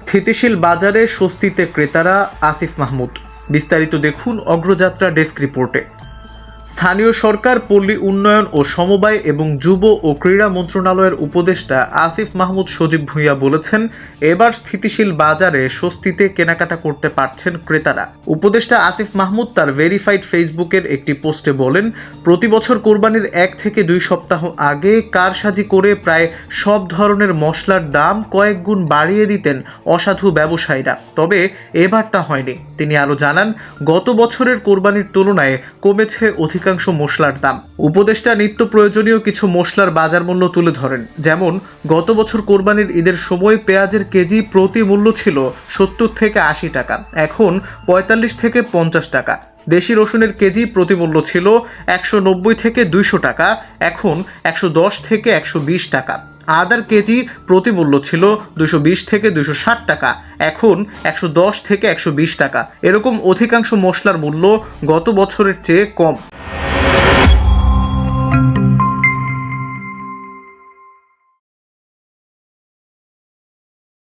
স্থিতিশীল বাজারে স্বস্তিতে ক্রেতারা আসিফ মাহমুদ। বিস্তারিত দেখুন অগ্রযাত্রা ডেস্ক রিপোর্টে। স্থানীয় সরকার, পল্লী উন্নয়ন ও সমবায় এবং যুব ও ক্রীড়া মন্ত্রণালয়ের উপদেষ্টা আসিফ মাহমুদ সজীব ভূঁইয়া বলেছেন, এবার স্থিতিশীল বাজারে স্বস্তিতে কেনাকাটা করতে পারছেন ক্রেতারা। উপদেষ্টা আসিফ মাহমুদ তার ভেরিফাইড ফেসবুকের একটি পোস্টে বলেন, প্রতি বছর কোরবানির এক থেকে দুই সপ্তাহ আগে কারসাজি করে প্রায় সব ধরনের মশলার দাম কয়েক গুণ বাড়িয়ে দিতেন অসাধু ব্যবসায়ীরা। তবে এবার তা হয়নি। তিনি আরও জানান, গত বছরের কোরবানির তুলনায় কমেছে অধিকাংশ মশলার দাম। উপদেষ্টা নিত্য প্রয়োজনীয় কিছু মশলার বাজার মূল্য তুলে ধরেন। যেমন, গত বছর কোরবানির ঈদের সময় পেঁয়াজের কেজি প্রতি মূল্য ছিল সত্তর থেকে আশি টাকা, এখন পঁয়তাল্লিশ থেকে পঞ্চাশ টাকা। দেশি রসুনের কেজি প্রতিমূল্য ছিল একশো নব্বই থেকে দুইশো টাকা, এখন একশো দশ থেকে একশো বিশ টাকা। আদার কেজি প্রতিমূল্য ছিল দুশো বিশ থেকে দুশো ষাট টাকা, এখন একশো দশ থেকে একশো বিশ টাকা। এরকম অধিকাংশ মশলার মূল্য গত বছরের চেয়ে কম।